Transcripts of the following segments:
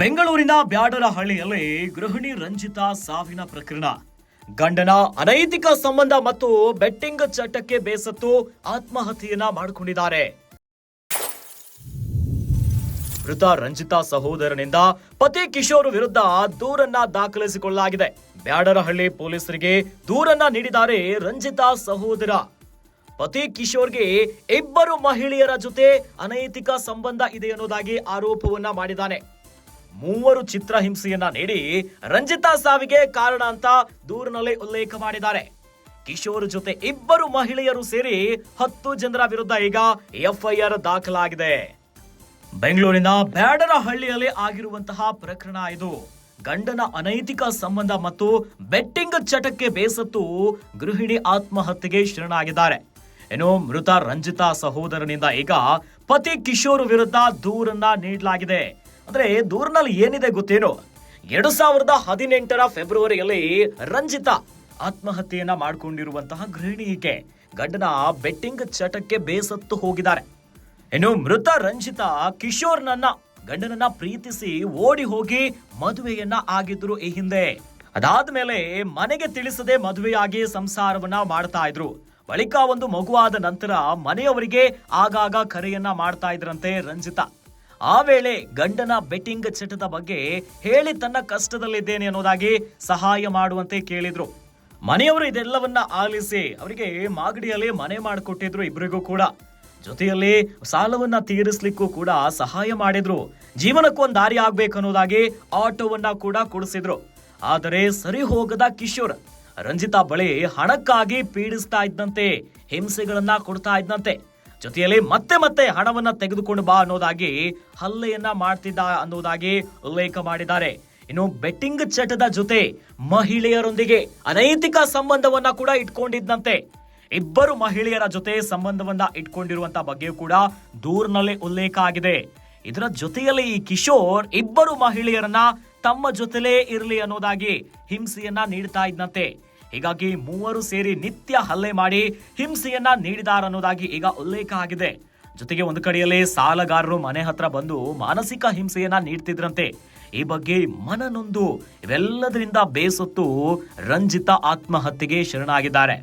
ಬೆಂಗಳೂರಿನ ಬ್ಯಾಡರಹಳ್ಳಿಯಲ್ಲಿ ಗೃಹಿಣಿ ರಂಜಿತಾ ಸಾವಿನ ಪ್ರಕರಣ. ಗಂಡನ ಅನೈತಿಕ ಸಂಬಂಧ ಮತ್ತು ಬೆಟ್ಟಿಂಗ್ ಚಟಕ್ಕೆ ಬೇಸತ್ತು ಆತ್ಮಹತ್ಯೆಯನ್ನ ಮಾಡಿಕೊಂಡಿದ್ದಾರೆ. ಮೃತ ರಂಜಿತಾ ಸಹೋದರನಿಂದ ಪತಿ ಕಿಶೋರ್ ವಿರುದ್ಧ ದೂರನ್ನ ದಾಖಲಿಸಿಕೊಳ್ಳಲಾಗಿದೆ. ಬ್ಯಾಡರಹಳ್ಳಿ ಪೊಲೀಸರಿಗೆ ದೂರನ್ನ ನೀಡಿದ್ದಾರೆ ರಂಜಿತಾ ಸಹೋದರ. ಪತಿ ಕಿಶೋರ್ಗೆ ಇಬ್ಬರು ಮಹಿಳೆಯರ ಜೊತೆ ಅನೈತಿಕ ಸಂಬಂಧ ಇದೆ ಅನ್ನೋದಾಗಿ ಆರೋಪವನ್ನ ಮಾಡಿದ್ದಾನೆ. ಮೂವರು ಚಿತ್ರಹಿಂಸೆಯನ್ನ ನೀಡಿ ರಂಜಿತಾ ಸಾವಿಗೆ ಕಾರಣ ಅಂತ ದೂರಿನಲ್ಲಿ ಉಲ್ಲೇಖ ಮಾಡಿದ್ದಾರೆ. ಕಿಶೋರ್ ಜೊತೆ ಇಬ್ಬರು ಮಹಿಳೆಯರು ಸೇರಿ ಹತ್ತು ಜನರ ವಿರುದ್ಧ ಈಗ ಎಫ್ಐಆರ್ ದಾಖಲಾಗಿದೆ. ಬೆಂಗಳೂರಿನ ಬ್ಯಾಡರಹಳ್ಳಿಯಲ್ಲಿ ಆಗಿರುವಂತಹ ಪ್ರಕರಣ ಇದು. ಗಂಡನ ಅನೈತಿಕ ಸಂಬಂಧ ಮತ್ತು ಬೆಟ್ಟಿಂಗ್ ಚಟಕ್ಕೆ ಬೇಸತ್ತು ಗೃಹಿಣಿ ಆತ್ಮಹತ್ಯೆಗೆ ಶರಣಾಗಿದ್ದಾರೆ. ಇನ್ನು ಮೃತ ರಂಜಿತಾ ಸಹೋದರನಿಂದ ಈಗ ಪತಿ ಕಿಶೋರ್ ವಿರುದ್ಧ ದೂರನ್ನ ನೀಡಲಾಗಿದೆ. ಅಂದ್ರೆ ದೂರ್ನಲ್ಲಿ ಏನಿದೆ ಗೊತ್ತೇನು? ಎರಡು ಸಾವಿರದ ಹದಿನೆಂಟರ ಫೆಬ್ರವರಿಯಲ್ಲಿ ರಂಜಿತಾ ಆತ್ಮಹತ್ಯೆಯನ್ನ ಮಾಡಿಕೊಂಡಿರುವಂತಹ ಗೃಹಿಣಿ ಈಕೆ ಗಂಡನ ಬೆಟ್ಟಿಂಗ್ ಚಟಕ್ಕೆ ಬೇಸತ್ತು ಹೋಗಿದ್ದಾರೆ. ಇನ್ನು ಮೃತ ರಂಜಿತಾ ಕಿಶೋರ್ನನ್ನ ಗಂಡನನ್ನ ಪ್ರೀತಿಸಿ ಓಡಿ ಹೋಗಿ ಮದುವೆಯನ್ನ ಆಗಿದ್ರು ಈ ಹಿಂದೆ. ಅದಾದ್ಮೇಲೆ ಮನೆಗೆ ತಿಳಿಸದೆ ಮದುವೆಯಾಗಿ ಸಂಸಾರವನ್ನ ಮಾಡ್ತಾ ಇದ್ರು. ಬಳಿಕ ಒಂದು ಮಗುವಾದ ನಂತರ ಮನೆಯವರಿಗೆ ಆಗಾಗ ಕರೆಯನ್ನ ಮಾಡ್ತಾ ಇದ್ರಂತೆ ರಂಜಿತಾ. ಆ ವೇಳೆ ಗಂಡನ ಬೆಟ್ಟಿಂಗ್ ಚಟದ ಬಗ್ಗೆ ಹೇಳಿ ತನ್ನ ಕಷ್ಟದಲ್ಲಿದ್ದೇನೆ ಅನ್ನೋದಾಗಿ ಸಹಾಯ ಮಾಡುವಂತೆ ಕೇಳಿದ್ರು. ಮನೆಯವರು ಇದೆಲ್ಲವನ್ನ ಆಲಿಸಿ ಅವರಿಗೆ ಮಾಗಡಿಯಲ್ಲಿ ಮನೆ ಮಾಡಿಕೊಟ್ಟಿದ್ರು ಇಬ್ಬರಿಗೂ ಕೂಡ. ಜೊತೆಯಲ್ಲಿ ಸಾಲವನ್ನ ತೀರಿಸ್ಲಿಕ್ಕೂ ಕೂಡ ಸಹಾಯ ಮಾಡಿದ್ರು. ಜೀವನಕ್ಕೂ ಒಂದು ದಾರಿ ಆಗ್ಬೇಕು ಅನ್ನೋದಾಗಿ ಆಟೋವನ್ನ ಕೂಡ ಕೊಡಿಸಿದ್ರು. ಆದರೆ ಸರಿ ಹೋಗದ ಕಿಶೋರ್, ರಂಜಿತಾ ಬಳಿ ಹಣಕ್ಕಾಗಿ ಪೀಡಿಸ್ತಾ ಇದ್ದಂತೆ, ಹಿಂಸೆಗಳನ್ನ ಕೊಡ್ತಾ ಇದ್ದಂತೆ. ಜೊತೆಯಲ್ಲಿ ಮತ್ತೆ ಮತ್ತೆ ಹಣವನ್ನ ತೆಗೆದುಕೊಂಡು ಬಾ ಅನ್ನೋದಾಗಿ ಹಲ್ಲೆಯನ್ನ ಮಾಡ್ತಿದ್ದ ಅನ್ನೋದಾಗಿ ಉಲ್ಲೇಖ ಮಾಡಿದ್ದಾರೆ. ಇನ್ನು ಬೆಟ್ಟಿಂಗ್ ಚಟದ ಜೊತೆ ಮಹಿಳೆಯರೊಂದಿಗೆ ಅನೈತಿಕ ಸಂಬಂಧವನ್ನ ಕೂಡ ಇಟ್ಕೊಂಡಿದ್ದಂತೆ. ಇಬ್ಬರು ಮಹಿಳೆಯರ ಜೊತೆ ಸಂಬಂಧವನ್ನ ಇಟ್ಕೊಂಡಿರುವಂತ ಬಗ್ಗೆಯೂ ಕೂಡ ದೂರಿನಲ್ಲಿ ಉಲ್ಲೇಖ ಆಗಿದೆ. ಇದರ ಜೊತೆಯಲ್ಲಿ ಈ ಕಿಶೋರ್ ಇಬ್ಬರು ಮಹಿಳೆಯರನ್ನ ತಮ್ಮ ಜೊತೆಲೇ ಇರಲಿ ಅನ್ನೋದಾಗಿ ಹಿಂಸೆಯನ್ನ ನೀಡ್ತಾ ಇದ್ದಂತೆ. ಹೀಗಾಗಿ ಮೂವರು ಸೇರಿ ನಿತ್ಯ ಹಲ್ಲೆ ಮಾಡಿ ಹಿಂಸೆಯನ್ನ ನೀಡಿದಾರನ್ನೋದಾಗಿ ಈಗ ಉಲ್ಲೇಖ ಆಗಿದೆ. ಜೊತೆಗೆ ಒಂದು ಕಡೆಯಲ್ಲಿ ಸಾಲಗಾರರು ಮನೆ ಹತ್ರ ಬಂದು ಮಾನಸಿಕ ಹಿಂಸೆಯನ್ನ ನೀಡ್ತಿದ್ರಂತೆ. ಈ ಬಗ್ಗೆ ಮನನೊಂದು ಇವೆಲ್ಲದರಿಂದ ಬೇಸತ್ತು ರಂಜಿತ ಆತ್ಮಹತ್ಯೆಗೆ ಶರಣಾಗಿದ್ದಾರೆ.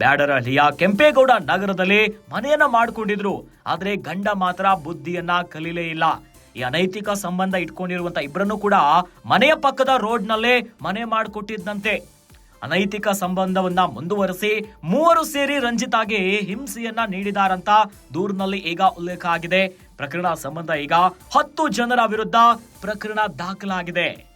ಬ್ಯಾಡರಹಳ್ಳಿಯ ಕೆಂಪೇಗೌಡ ನಗರದಲ್ಲಿ ಮನೆಯನ್ನ ಮಾಡಿಕೊಂಡಿದ್ರು. ಆದರೆ ಗಂಡ ಮಾತ್ರ ಬುದ್ಧಿಯನ್ನ ಕಲೀಲೇ ಇಲ್ಲ. ಈ ಅನೈತಿಕ ಸಂಬಂಧ ಇಟ್ಕೊಂಡಿರುವಂತ ಇಬ್ಬರನ್ನು ಕೂಡ ಮನೆಯ ಪಕ್ಕದ ರೋಡ್ನಲ್ಲೇ ಮನೆ ಮಾಡಿಕೊಟ್ಟಿದ್ದಂತೆ ಅನೈತಿಕ ಸಂಬಂಧವನ್ನ ಮುಂದುವರೆಸಿ ಮೂವರು ಸೇರಿ ರಂಜಿತಾಗೆ ಹಿಂಸೆಯನ್ನ ನೀಡಿದಾರಂತ ದೂರಿನಲ್ಲಿ ಈಗ ಉಲ್ಲೇಖ ಆಗಿದೆ. ಪ್ರಕರಣ ಸಂಬಂಧ ಈಗ ಹತ್ತು ಜನರ ವಿರುದ್ಧ ಪ್ರಕರಣ ದಾಖಲಾಗಿದೆ.